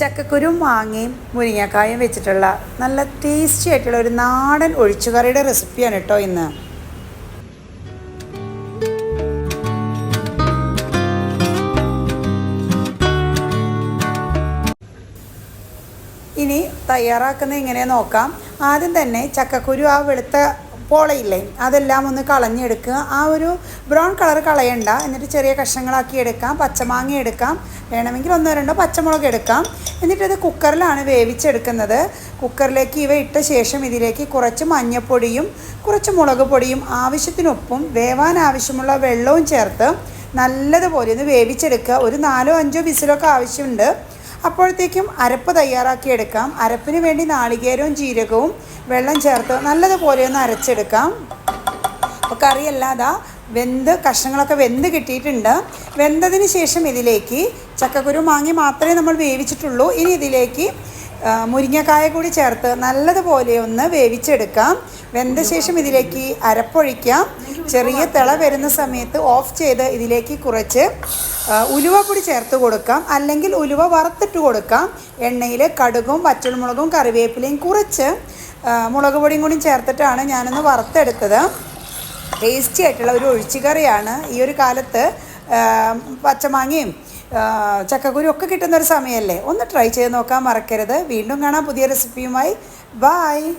ചക്കക്കുരും മാങ്ങയും മുരിങ്ങക്കായും വെച്ചിട്ടുള്ള നല്ല ടേസ്റ്റി ആയിട്ടുള്ള ഒരു നാടൻ ഒഴിച്ചുകറിയുടെ റെസിപ്പിയാണ് കേട്ടോ ഇന്ന്. ഇനി തയ്യാറാക്കുന്നത് എങ്ങനെയാ നോക്കാം. ആദ്യം തന്നെ ചക്കക്കുരു ആ വെളുത്ത പോളയില്ലേ? അതെല്ലാം ഒന്ന് കളഞ്ഞെടുക്കുക. ആ ഒരു ബ്രൗൺ കളർ കളയണ്ട. എന്നിട്ട് ചെറിയ കഷ്ണങ്ങളാക്കി എടുക്കാം. പച്ചമാങ്ങ എടുക്കാം. വേണമെങ്കിൽ ഒന്നോ രണ്ടോ പച്ചമുളക് എടുക്കാം. എന്നിട്ടത് കുക്കറിലാണ് വേവിച്ചെടുക്കുന്നത്. കുക്കറിലേക്ക് ഇവ ഇട്ട ശേഷം ഇതിലേക്ക് കുറച്ച് മഞ്ഞൾപ്പൊടിയും കുറച്ച് മുളക് പൊടിയും ആവശ്യത്തിനൊപ്പം വേവാൻ ആവശ്യമുള്ള വെള്ളവും ചേർത്ത് നല്ലതുപോലെ ഒന്ന് വേവിച്ചെടുക്കുക. ഒരു നാലോ അഞ്ചോ വിസിലൊക്കെ ആവശ്യമുണ്ട്. അപ്പോഴത്തേക്കും അരപ്പ് തയ്യാറാക്കി എടുക്കാം അരപ്പിന് വേണ്ടി നാളികേരവും ജീരകവും വെള്ളം ചേർത്ത് നല്ലതുപോലെ ഒന്ന് അരച്ചെടുക്കാം. അപ്പോൾ കറിയല്ലാതെ വെന്ത് കഷ്ണങ്ങളൊക്കെ വെന്ത് കിട്ടിയിട്ടുണ്ട്. വെന്തതിന് ശേഷം ഇതിലേക്ക് ചക്കക്കുരു മാങ്ങി മാത്രമേ നമ്മൾ വേവിച്ചിട്ടുള്ളൂ. ഇനി ഇതിലേക്ക് മുരിങ്ങക്കായ കൂടി ചേർത്ത് നല്ലതുപോലെ ഒന്ന് വേവിച്ചെടുക്കാം. വെന്ത ശേഷം ഇതിലേക്ക് അരപ്പൊഴിക്കാം. ചെറിയ തിള വരുന്ന സമയത്ത് ഓഫ് ചെയ്ത് ഇതിലേക്ക് കുറച്ച് ഉലുവ പൊടി ചേർത്ത് കൊടുക്കാം. അല്ലെങ്കിൽ ഉലുവ വറുത്തിട്ട് കൊടുക്കാം. എണ്ണയിൽ കടുകും പച്ചമുളകും കറിവേപ്പിലയും കുറച്ച് മുളക് പൊടിയും കൂടി ചേർത്തിട്ടാണ് ഞാനൊന്ന് വറുത്തെടുത്തത്. ടേസ്റ്റി ആയിട്ടുള്ള ഒരു ഒഴിച്ചുകറിയാണ് ഈ ഒരു കാലത്ത്. പച്ചമാങ്ങയും ചക്കക്കുരു ഒക്കെ കിട്ടുന്നൊരു സമയമല്ലേ? ഒന്ന് ട്രൈ ചെയ്ത് നോക്കാൻ മറക്കരുത്. വീണ്ടും കാണാം പുതിയ റെസിപ്പിയുമായി ബായ്